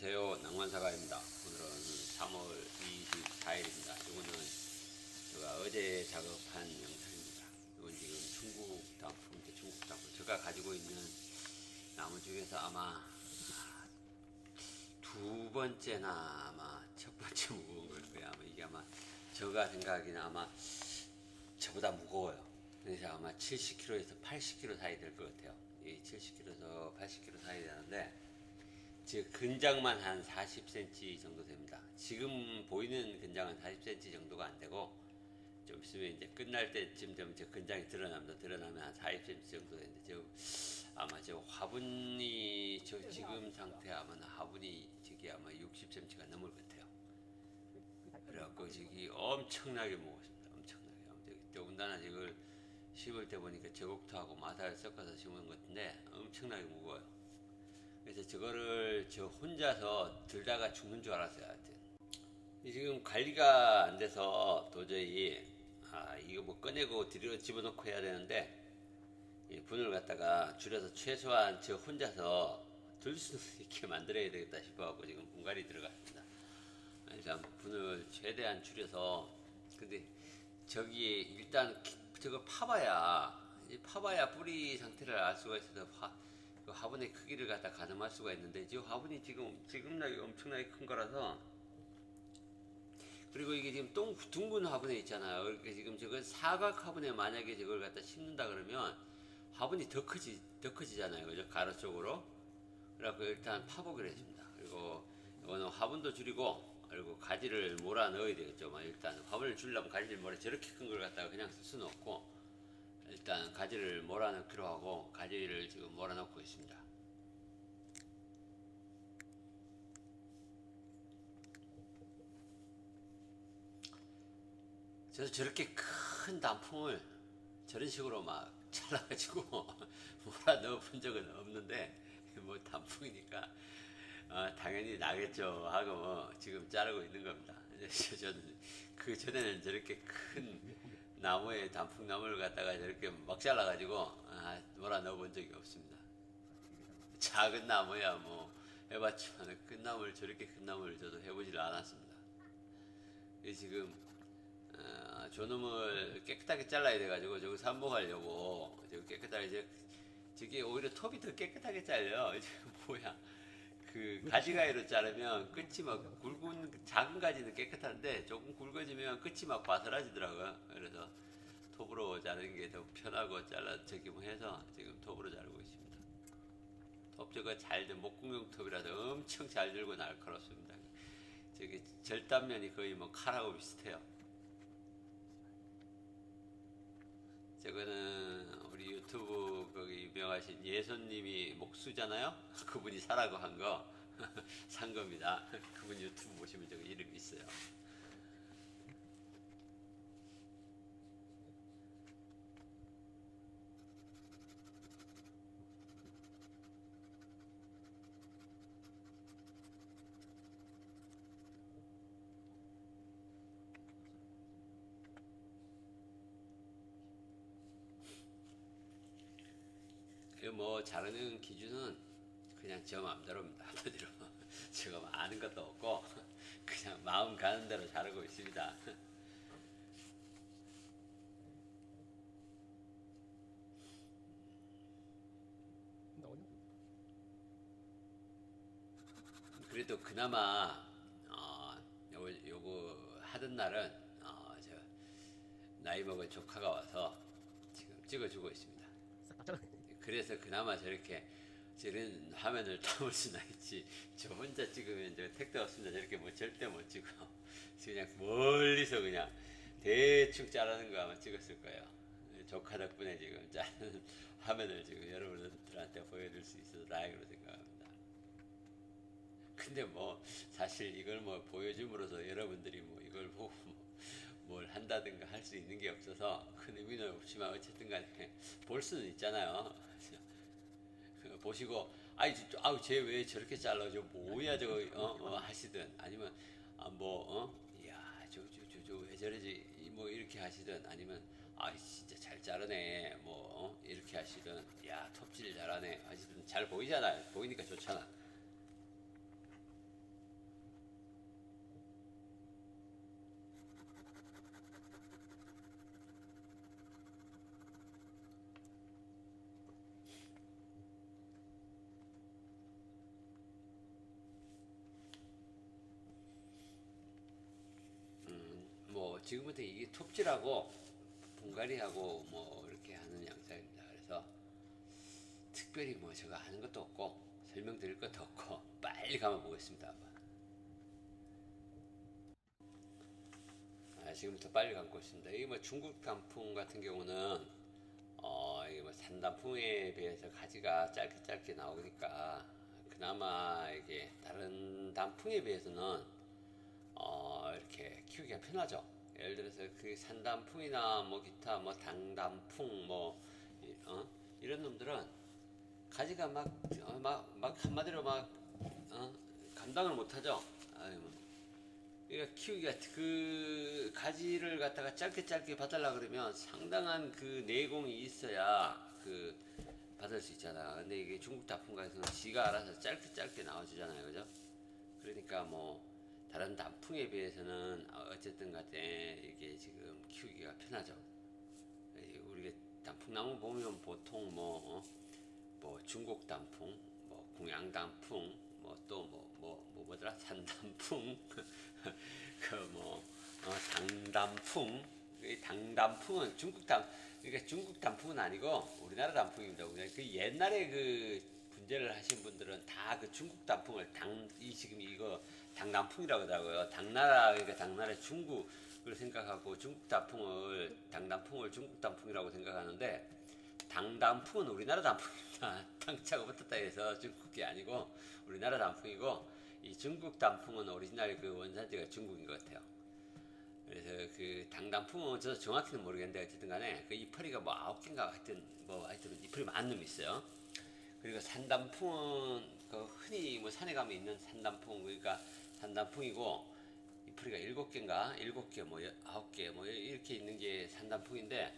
안녕하세요. 낭만사가입니다. 오늘은 3월 24일입니다. 이거는 제가 어제 작업한 영상입니다. 이건 지금 중국 단품인데 중국 단품. 제가 가지고 있는 나무 중에서 아마 두 번째나 아마 첫 번째 무거운 걸 거예요. 아마 이게 아마 제가 생각하기는 아마 저보다 무거워요. 그래서 아마 70kg에서 80kg 사이 될 것 같아요. 이 70kg에서 80kg 사이 되는데 즉 근장만 한 40cm 정도 됩니다. 지금 보이는 근장은 40cm 정도가 안 되고 좀 있으면 이제 끝날 때쯤 되면 저 근장이 드러납니다. 드러나면 한 40cm 정도 되는데 저 아마 저 화분이 저 지금 상태 아마 화분이 저기 아마 60cm가 넘을 것 같아요. 그래갖고 저기 엄청나게 먹었습니다. 엄청나게. 더군다나 이걸 심을 때 보니까 저곡토하고 마사를 섞어서 심은 것 같은데 엄청나게 무거워요. 그래서 저거를 저 혼자서 들다가 죽는 줄 알았어요. 하여튼. 이 지금 관리가 안 돼서 도저히 아 이거 뭐 꺼내고 들여 집어넣고 해야 되는데 이 분을 갖다가 줄여서 최소한 저 혼자서 들 수 있게 만들어야 되겠다 싶어갖고 지금 분갈이 들어갔습니다. 일단 분을 최대한 줄여서 근데 저기 일단 기- 저거 파봐야 이 파봐야 뿌리 상태를 알 수가 있어서 화, 그 화분의 크기를 갖다 가늠할 수가 있는데 지금 화분이 지금 지금 나기 엄청나게 큰 거라서 그리고 이게 지금 동 둥근 화분에 있잖아요. 그러니까 지금 저걸 사각 화분에 만약에 저걸 갖다 심는다 그러면 화분이 더 크지 더 커지잖아요. 그죠? 가로 쪽으로. 그래갖고 일단 파보기로 했습니다. 그리고 이거는 화분도 줄이고 그리고 가지를 몰아 넣어야 되겠죠. 뭐 일단 화분을 줄려면 가지를 몰아 저렇게 큰 걸 갖다가 그냥 쓸 수는 없고 일단 가지를 몰아 넣기로 하고 가지를 지금 몰아 넣고 있습니다. 저도 저렇게 큰 단풍을 저런 식으로 막 잘라가지고 몰아 넣어 본 적은 없는데 뭐 단풍이니까 어, 당연히 나겠죠 하고 뭐 지금 자르고 있는 겁니다. 그 전에는 저렇게 큰 나무에 단풍나무를 갖다가 저렇게 막 잘라가지고 아, 몰아 넣어 본 적이 없습니다. 작은 나무야 뭐 해봤지만 큰 나무를 저렇게 큰 나무를 저도 해보질 않았습니다. 이 지금 어, 저놈을 깨끗하게 잘라야 돼가지고 저거 삼봉하려고 저거 깨끗하게 저, 저게 오히려 톱이 더 깨끗하게 잘려 이제 뭐야 그 가지가위로 자르면 끝이 막 굵은 작은 가지는 깨끗한데 조금 굵어지면 끝이 막 바스라지더라고요. 그래서 톱으로 자르는 게 더 편하고 잘라 저기 뭐 해서 지금 톱으로 자르고 있습니다. 톱 저거 잘된 목공용 톱이라서 엄청 잘 들고 날카롭습니다. 저기 절단면이 거의 뭐 칼하고 비슷해요. 저거는 우리 유튜브 유명하신 예선님이 목수잖아요. 그분이 사라고 한 거 산 겁니다. 그분 유튜브 보시면 저거 이름 있어요. 뭐 자르는 기준은 그냥 저 마음대로입니다. 한마디로 제가 뭐 아는 것도 없고 그냥 마음 가는 대로 자르고 있습니다. 그래도 그나마 어, 요거, 요거 하던 날은 어, 저 나이 먹은 조카가 와서 지금 찍어주고 있습니다. 그래서 그나마 저렇게 저런 화면을 담을 수나 있지. 저 혼자 찍으면 저 택도 없습니다. 저렇게 뭐 절대 못 찍어. 그냥 멀리서 그냥 대충 자르는 거 아마 찍었을 거예요. 조카 덕분에 지금 자르는 화면을 지금 여러분들한테 보여줄 수 있어서 다행으로 생각합니다. 근데 뭐 사실 이걸 뭐 보여줌으로써 여러분들이 뭐 이걸 보고 뭐 뭘 한다든가 할 수 있는 게 없어서 큰 의미는 없지만 어쨌든 간에 볼 수는 있잖아요. 그 보시고 아이 저- 아우 쟤 왜 저렇게 잘라 저 뭐야 저거 어, 어, 하시든 아니면 아뭐 어? 이야 저 저 저 저 왜 저러지? 이뭐 이렇게 하시든 아니면 아 진짜 잘 자르네. 뭐 어? 이렇게 하시든 야 톱질 잘하네. 하시든 잘 보이잖아요. 보이니까 좋잖아 지금부터 이게 톱질하고 분갈이하고 뭐 이렇게 하는 영상입니다. 그래서 특별히 뭐 제가 하는 것도 없고 설명드릴 것도 없고 빨리 가만 보겠습니다. 아, 지금부터 빨리 감고 있습니다. 이게 뭐 중국 단풍 같은 경우는 어 이게 뭐 산단풍에 비해서 가지가 짧게 짧게 나오니까 그나마 이게 다른 단풍에 비해서는 어 이렇게 키우기가 편하죠. 예를 들어서 그 산단풍이나 뭐 기타 뭐 당단풍 뭐 이- 어? 이런 놈들은 가지가 막 어, 막, 막 한마디로 막 어? 감당을 못하죠. 아유, 뭐. 그러니까 키우기가 그 가지를 갖다가 짧게 짧게 봐달라 그러면 상당한 그 내공이 있어야 그 받을 수 있잖아. 근데 이게 중국 단풍가에서는 지가 알아서 짧게 짧게 나와주잖아요, 그죠? 그러니까 뭐 다른 단풍에 비해서는 어쨌든 간에 이게 지금 키우기가 편하죠. 이 우리가 단풍나무 보면 보통 뭐, 어? 뭐 중국 단풍, 뭐 공양 단풍, 뭐 또 뭐 뭐 뭐, 뭐더라 산단풍, 그뭐 어, 당단풍, 이 당단풍은 중국 단 그러니까 중국 단풍은 아니고 우리나라 단풍입니다. 그냥 그 옛날에 그 분재를 하신 분들은 다 그 중국 단풍을 당 이 지금 이거 당단풍이라고 하더라고요. 당나라 그러니까 당나라 중국을 생각하고 중국 단풍을 당단풍을 중국 단풍이라고 생각하는데 당단풍은 우리나라 단풍입니다. 당차가 붙었다 해서 중국이 아니고 우리나라 단풍이고 이 중국 단풍은 오리지널 그 원산지가 중국인 것 같아요. 그래서 그 당단풍은 저도 정확히는 모르겠는데 어쨌든 간에 그 이파리가 뭐 아홉 개인가 하여튼 뭐 하여튼 이파리 많은 놈이 있어요. 그리고 산단풍은 그 흔히 뭐 산에 가면 있는 산단풍 그러니까 산단풍이고 이파리가 일곱 개인가 일곱 개 뭐 아홉 개뭐 이렇게 있는 게 산단풍인데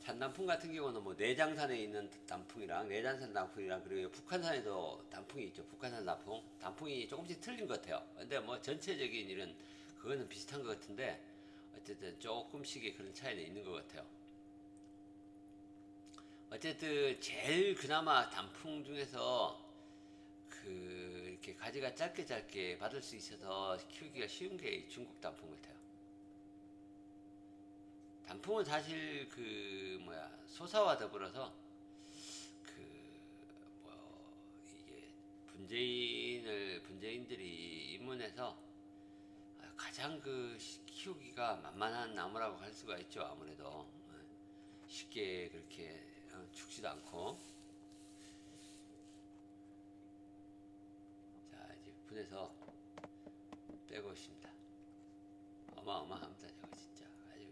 산단풍 같은 경우는 뭐 내장산에 있는 단풍이랑 내장산 단풍이랑 그리고 북한산에도 단풍이 있죠. 북한산 단풍 단풍이 조금씩 틀린 것 같아요. 근데 뭐 전체적인 이런 그거는 비슷한 것 같은데 어쨌든 조금씩의 그런 차이는 있는 것 같아요. 어쨌든 제일 그나마 단풍 중에서 그 이렇게 가지가 짧게 짧게 받을 수 있어서 키우기가 쉬운 게이 중국 단풍 같아요. 단풍은 사실 그 뭐야 소사와 더불어서 그 뭐 이게 분재인을 분재인들이 입문해서 가장 그 시- 키우기가 만만한 나무라고 할 수가 있죠 아무래도. 어, 쉽게 그렇게 어, 죽지도 않고 분해서 빼고 있습니다 어마어마합니다 저거 진짜 아주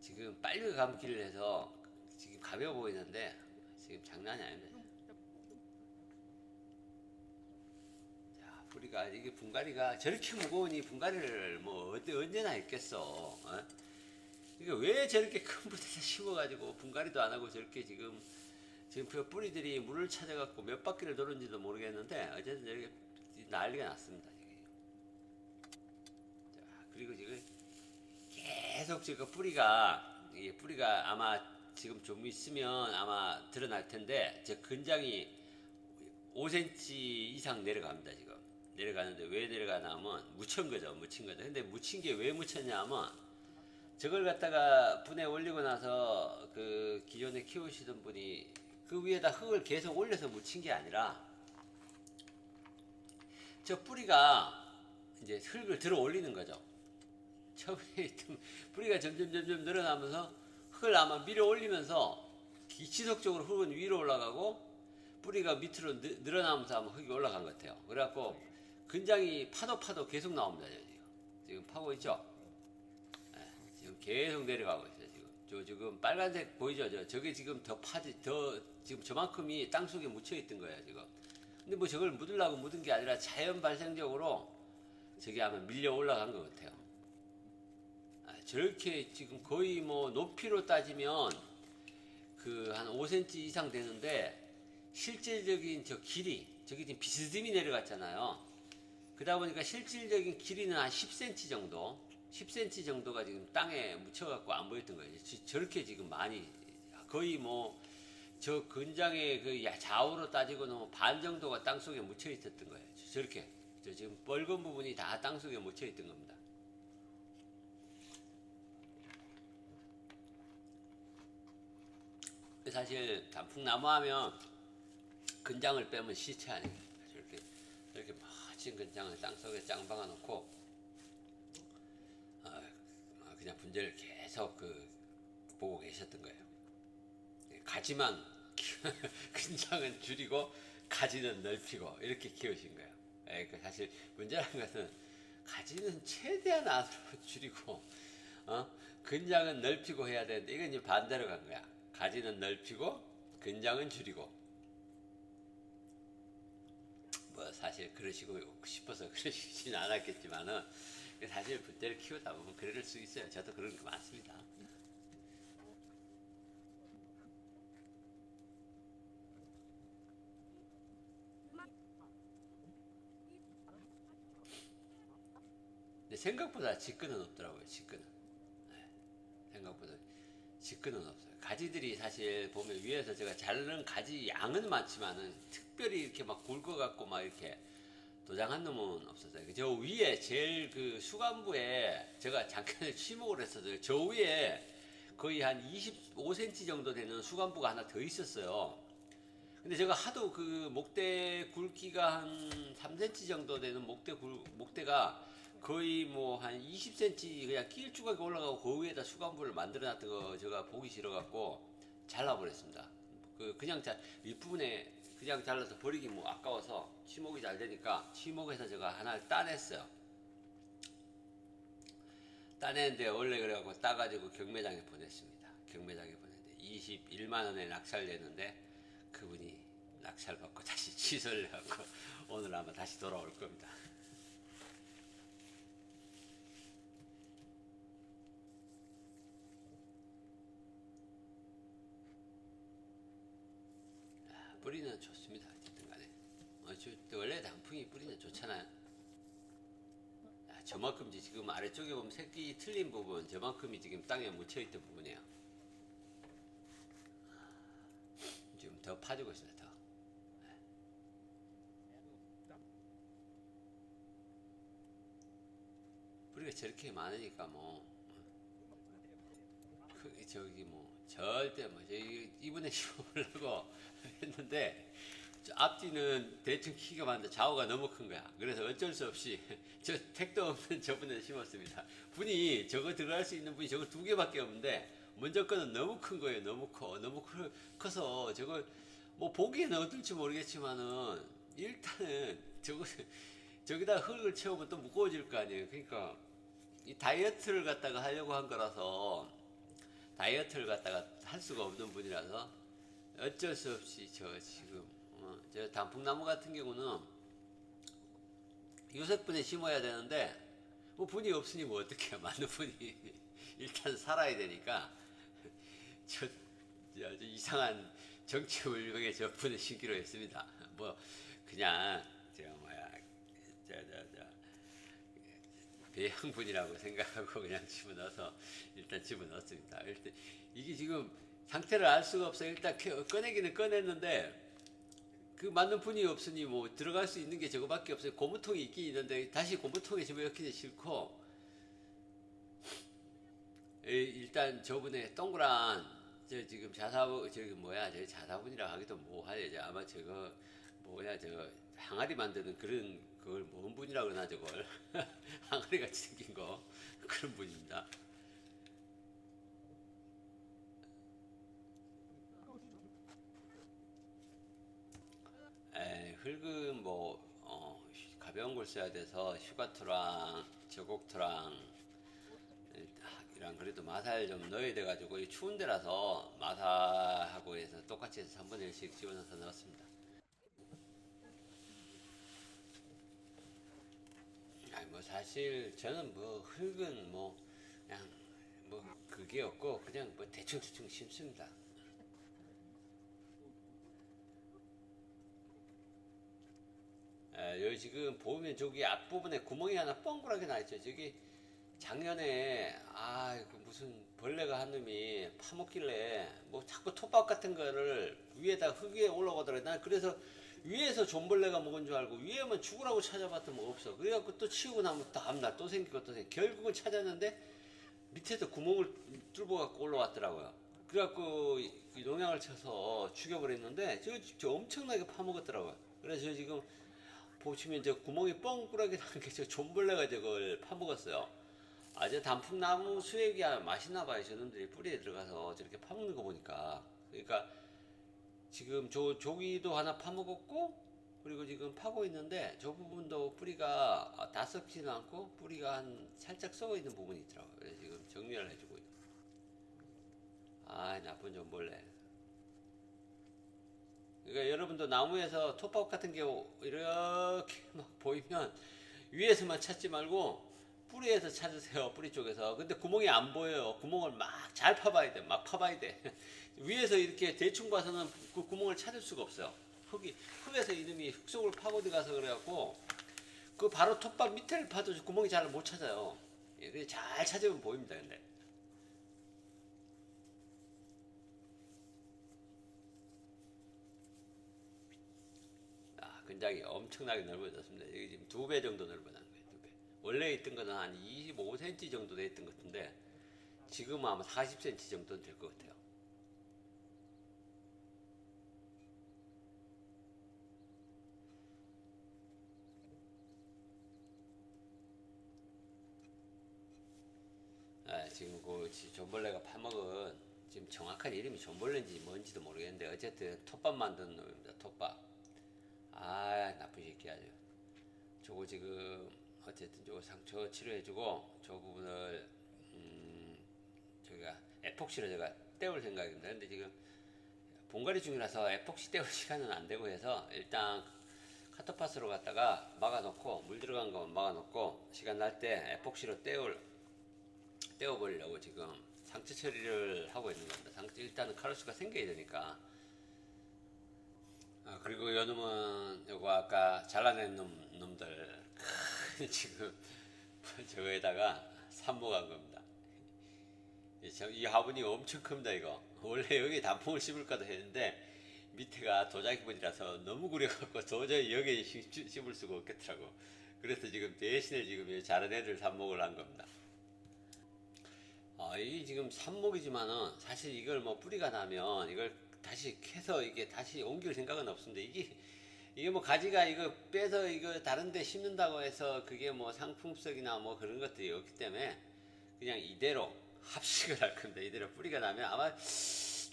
지금 빨리 감기를 해서 지금 가벼워 보이는데 지금 장난이 아닙니다 자, 뿌리가 이게 분갈이가 저렇게 무거우니 분갈이를 뭐 언제 언제나 했겠어. 어? 이게 왜 저렇게 큰 붓에다 심어가지고 분갈이도 안 하고 저렇게 지금 지금 그 뿌리들이 물을 찾아갖고 몇 바퀴를 도는지도 모르겠는데 어쨌든 저렇게 난리가 났습니다. 자 그리고 지금 계속 지금 뿌리가 이게 뿌리가 아마 지금 좀 있으면 아마 드러날 텐데 저 근장이 5cm 이상 내려갑니다 지금 내려가는데 왜 내려가냐면 묻힌 거죠 묻힌 거죠 근데 묻힌 게 왜 묻혔냐면 저걸 갖다가 분에 올리고 나서 그 기존에 키우시던 분이 그 위에다 흙을 계속 올려서 묻힌 게 아니라 저 뿌리가 이제 흙을 들어 올리는 거죠 처음에 뿌리가 점점 점점 늘어나면서 흙을 아마 밀어 올리면서 기- 지속적으로 흙은 위로 올라가고 뿌리가 밑으로 늘- 늘어나면서 아마 흙이 올라간 것 같아요. 그래갖고 근장이 파도 파도 계속 나옵니다. 지금 파고 있죠. 예, 지금 계속 내려가고 있어요. 저 지금 빨간색 보이죠? 저 저게 지금 더 파지 더 지금 저만큼이 땅 속에 묻혀 있던 거예요. 지금. 근데 뭐 저걸 묻으려고 묻은 게 아니라 자연 발생적으로 저게 아마 밀려 올라간 것 같아요. 아, 저렇게 지금 거의 뭐 높이로 따지면 그 한 5cm 이상 되는데 실질적인 저 길이 저기 지금 비스듬히 내려갔잖아요. 그러다 보니까 실질적인 길이는 한 10cm 정도, 10cm 정도가 지금 땅에 묻혀갖고 안 보였던 거예요. 저렇게 지금 많이 거의 뭐 저 근장에 그 좌우로 따지고 너무 뭐 반 정도가 땅 속에 묻혀 있었던 거예요. 저렇게 저 지금 뻘건 부분이 다 땅 속에 묻혀 있던 겁니다. 사실 단풍나무 하면 근장을 빼면 시체 아니에요. 이렇게 이렇게 멋진 근장을 땅 속에 짱박아 놓고 그냥 분재를 계속 그 보고 계셨던 거예요. 예, 가지만 근장은 줄이고 가지는 넓히고 이렇게 키우신 거예요. 예, 그 사실 문제라는 것은 가지는 최대한 안으로 줄이고 어? 근장은 넓히고 해야 되는데 이건 이제 반대로 간 거야. 가지는 넓히고 근장은 줄이고 뭐 사실 그러시고 싶어서 그러시진 않았겠지만은 사실 분대를 키우다 보면 그럴 수 있어요. 저도 그런 게 많습니다. 근데 생각보다 직근은 없더라고요. 직근은. 네, 생각보다 직근은 없어요. 가지들이 사실 보면 위에서 제가 자르는 가지 양은 많지만은 특별히 이렇게 막 굵어갖고 막 이렇게 도장한 놈은 없었어요. 저 위에 제일 그 수간부에 제가 잠깐 취목을 했었어요. 저 위에 거의 한 25cm 정도 되는 수간부가 하나 더 있었어요. 근데 제가 하도 그 목대 굵기가 한 3cm 정도 되는 목대 굵, 목대가 거의 뭐 한 20cm 그냥 길쭉하게 올라가고 그 위에다 수간부를 만들어 놨던 거 제가 보기 싫어 갖고 잘라버렸습니다. 그 그냥 자 윗부분에 그냥 잘라서 버리기 뭐 아까워서 치목이 잘 되니까 치목에서 제가 하나를 따냈어요. 따냈는데 원래 그래갖고 따가지고 경매장에 보냈습니다. 경매장에 보냈는데 21만 원에 낙찰됐는데 그분이 낙찰 받고 다시 취소를 해갖고 오늘 아마 다시 돌아올 겁니다. 아, 뿌리는 좋습니다. 어쨌든 간에. 어, 저, 원래 단풍이 뿌리는 좋잖아요. 아, 저만큼 지금 아래쪽에 보면 색이 틀린 부분, 저만큼이 지금 땅에 묻혀있던 부분이에요. 지금 더 파지고 있어요, 더. 네. 뿌리가 저렇게 많으니까 뭐, 그, 저기 뭐, 절대 뭐, 이분에 심어보려고 했는데, 저 앞뒤는 대충 키가 많은데 좌우가 너무 큰 거야. 그래서 어쩔 수 없이 저 택도 없는 저분에 심었습니다. 분이 저거 들어갈 수 있는 분이 저거 두 개밖에 없는데 먼저 거는 너무 큰 거예요. 너무 커. 너무 커, 커서 저거 뭐 보기에는 어떨지 모르겠지만은 일단은 저거 저기다 흙을 채우면 또 무거워질 거 아니에요. 그러니까 이 다이어트를 갖다가 하려고 한 거라서 다이어트를 갖다가 할 수가 없는 분이라서 어쩔 수 없이 저 지금 어, 저 단풍나무 같은 경우는 요색분에 심어야 되는데 뭐 분이 없으니 뭐 어떻게 맞는 분이 일단 살아야 되니까 저, 저 아주 이상한 정치 울병에 저 분을 심기로 했습니다. 뭐 그냥 저 뭐야 저저저 배양분이라고 생각하고 그냥 집어넣어서 일단 집어넣었습니다. 일단 이게 지금 상태를 알 수가 없어. 일단 캐- 꺼내기는 꺼냈는데 그 맞는 분이 없으니 뭐 들어갈 수 있는 게 저거밖에 없어요. 고무통이 있긴 있는데 다시 고무통에 집어넣기는 싫고 에, 일단 저분의 동그란 저 지금 자사분 저기 뭐야 저 자사분이라 하기도 뭐하지 저 아마 저거 뭐야 저 항아리 만드는 그런 그걸 뭔 분이라 그러나 저걸 항아리 같이 생긴 거 그런 분입니다. 에, 흙은 뭐 어, 가벼운 걸 써야 돼서 휴가토랑 저곡토랑 이랑 그래도 마사를 좀 넣어야 돼가지고 이 추운 데라서 마사하고 해서 똑같이 해서 3분의 1씩 집어넣어서 넣었습니다. 아니 뭐 사실 저는 뭐 흙은 뭐 그냥 뭐 그게 없고 그냥 뭐 대충 대충 심습니다. 아, 여기 지금 보면 저기 앞부분에 구멍이 하나 뻥그랗게 나 있죠. 저기 작년에 아, 그 무슨 벌레가 한 놈이 파먹길래 뭐 자꾸 톱밥 같은 거를 위에다 흙 위에 올라가더라고요. 난 그래서 위에서 존벌레가 먹은 줄 알고 위에만 죽으라고 찾아봤더니 뭐 없어. 그래갖고 또 치우고 나면 다음날 또 생기고 또 생기고 결국은 찾았는데 밑에서 구멍을 뚫어갖고 올라왔더라고요. 그래갖고 농약을 쳐서 죽여버렸는데 저, 저 엄청나게 파먹었더라고요. 그래서 저 지금 보시면 저 구멍이 뻥꾸라게 난게저 존벌레가 저걸 파먹었어요. 아주 단풍나무 수액이 맛있나 봐요. 저놈들이 뿌리에 들어가서 저렇게 파먹는 거 보니까. 그러니까 지금 저 조기도 하나 파먹었고 그리고 지금 파고 있는데 저 부분도 뿌리가 아, 다 썩지는 않고 뿌리가 한 살짝 썩어 있는 부분이 있더라고요. 그래서 지금 정리를 해주고 있고. 아 나쁜 존벌레. 그러니까 여러분도 나무에서 톱밥 같은 게 이렇게 막 보이면 위에서만 찾지 말고 뿌리에서 찾으세요. 뿌리 쪽에서. 근데 구멍이 안 보여요. 구멍을 막 잘 파봐야 돼. 막 파봐야 돼. 위에서 이렇게 대충 봐서는 그 구멍을 찾을 수가 없어요. 흙이 흙에서 이놈이 흙 속을 파고 들어가서 그래갖고 그 바로 톱밥 밑에를 파도 구멍이 잘 못 찾아요. 예, 잘 찾으면 보입니다. 근데. 아, 근장이 엄청나게 넓어졌습니다. 여기 지금 두 배 정도 넓어진 거예요. 두 배. 원래 있던 거는 한 25cm 정도 돼 있던 것 같은데 지금은 아마 40cm 정도는 될것 같아요. 아, 지금 그 지- 존벌레가 파먹은 지금 정확한 이름이 존벌레인지 뭔지도 모르겠는데 어쨌든 톱밥 만드는 놈입니다. 톱밥. 아 나쁜 새끼 아주. 저거 지금 어쨌든 저거 상처 치료해주고 저 부분을 음 저희가 에폭시로 제가 때울 생각입니다. 근데 지금 봉가리 중이라서 에폭시 때울 시간은 안 되고 해서 일단 카토파스로 갔다가 막아놓고 물 들어간 거만 막아놓고 시간 날 때 에폭시로 때울 떼어버리려고 지금 상처 처리를 하고 있는 겁니다. 상처 일단은 카로스가 생겨야 되니까. 아, 그리고 요 놈은 요거 아까 잘라낸 놈, 놈들 지금 저거에다가 삽목한 겁니다. 이 화분이 엄청 큽니다 이거. 원래 여기 단풍을 심을까도 했는데 밑에가 도자기분이라서 너무 구려갖고 도저히 여기에 심- 심을 수가 없겠더라고. 그래서 지금 대신에 지금 이 자른 애들 삽목을 한 겁니다. 아, 이 지금 삽목이지만은 사실 이걸 뭐 뿌리가 나면 이걸 다시 캐서 이게 다시 옮길 생각은 없습니다. 이게 이게 뭐 가지가 이거 빼서 이거 다른데 심는다고 해서 그게 뭐 상품성이나 뭐 그런 것들이 없기 때문에 그냥 이대로 합식을 할 건데 이대로 뿌리가 나면 아마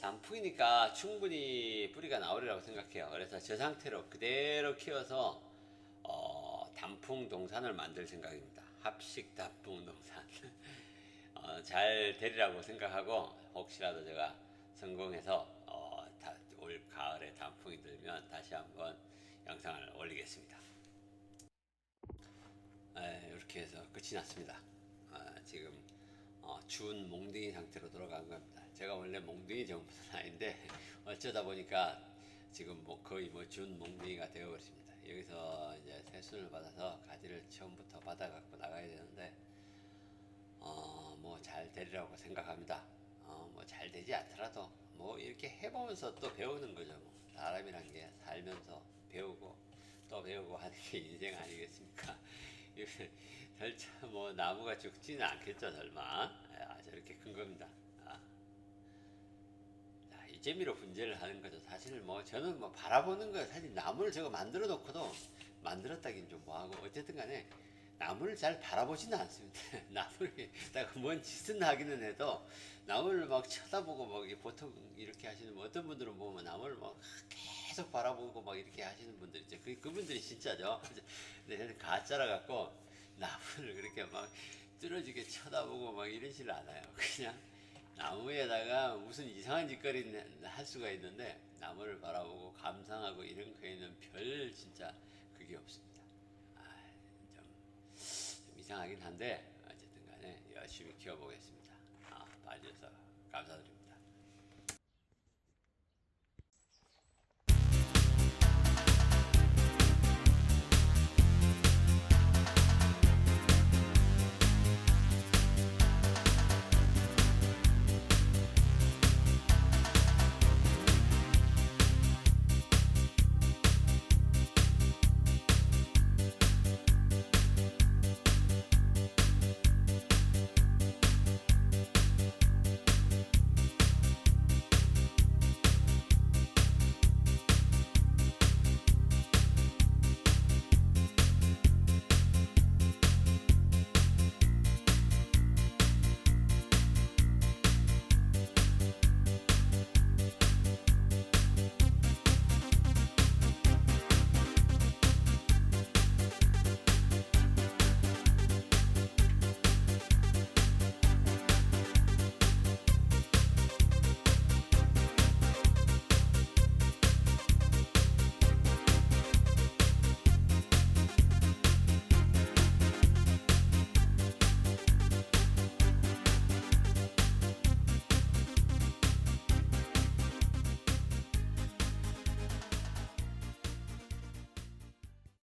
단풍이니까 충분히 뿌리가 나오리라고 생각해요. 그래서 저 상태로 그대로 키워서 어, 단풍 동산을 만들 생각입니다. 합식 단풍 동산. 어, 잘 되리라고 생각하고 혹시라도 제가 성공해서 올 가을에 단풍이 들면 다시 한번 영상을 올리겠습니다. 에, 이렇게 해서 끝이 났습니다. 아, 지금 어, 준 몽둥이 상태로 돌아간 겁니다. 제가 원래 몽둥이 정도는 아닌데 어쩌다 보니까 지금 뭐 거의 뭐 준 몽둥이가 되어버렸습니다. 여기서 이제 새순을 받아서 가지를 처음부터 받아 갖고 나가야 되는데 어, 뭐 잘 되리라고 생각합니다. 어, 뭐 잘 되지 않더라도 뭐 이렇게 해보면서 또 배우는 거죠. 뭐. 사람이란 게 살면서 배우고 또 배우고 하는 게 인생 아니겠습니까? 설마 뭐 나무가 죽지는 않겠죠, 설마. 아, 저렇게 큰 겁니다. 아. 자, 이 재미로 분재를 하는 거죠. 사실 뭐 저는 뭐 바라보는 거 사실 나무를 저거 만들어 놓고도 만들었다긴 좀 뭐하고 어쨌든 간에 나무를 잘 바라보지는 않습니다. 나무를 딱뭔 짓은 하기는 해도 나무를 막 쳐다보고 막 보통 이렇게 하시는 분, 어떤 분들은 보면 나무를 막 계속 바라보고 막 이렇게 하시는 분들 있죠. 그 그분들이 진짜죠. 근데 저는 가짜라 갖고 나무를 그렇게 막 뚫어지게 쳐다보고 막 이러질 않아요. 그냥 나무에다가 무슨 이상한 짓거리는 할 수가 있는데 나무를 바라보고 감상하고 이런 거에는 별 진짜 그게 없습니다. 이상하긴 한데 어쨌든 간에 열심히 키워보겠습니다.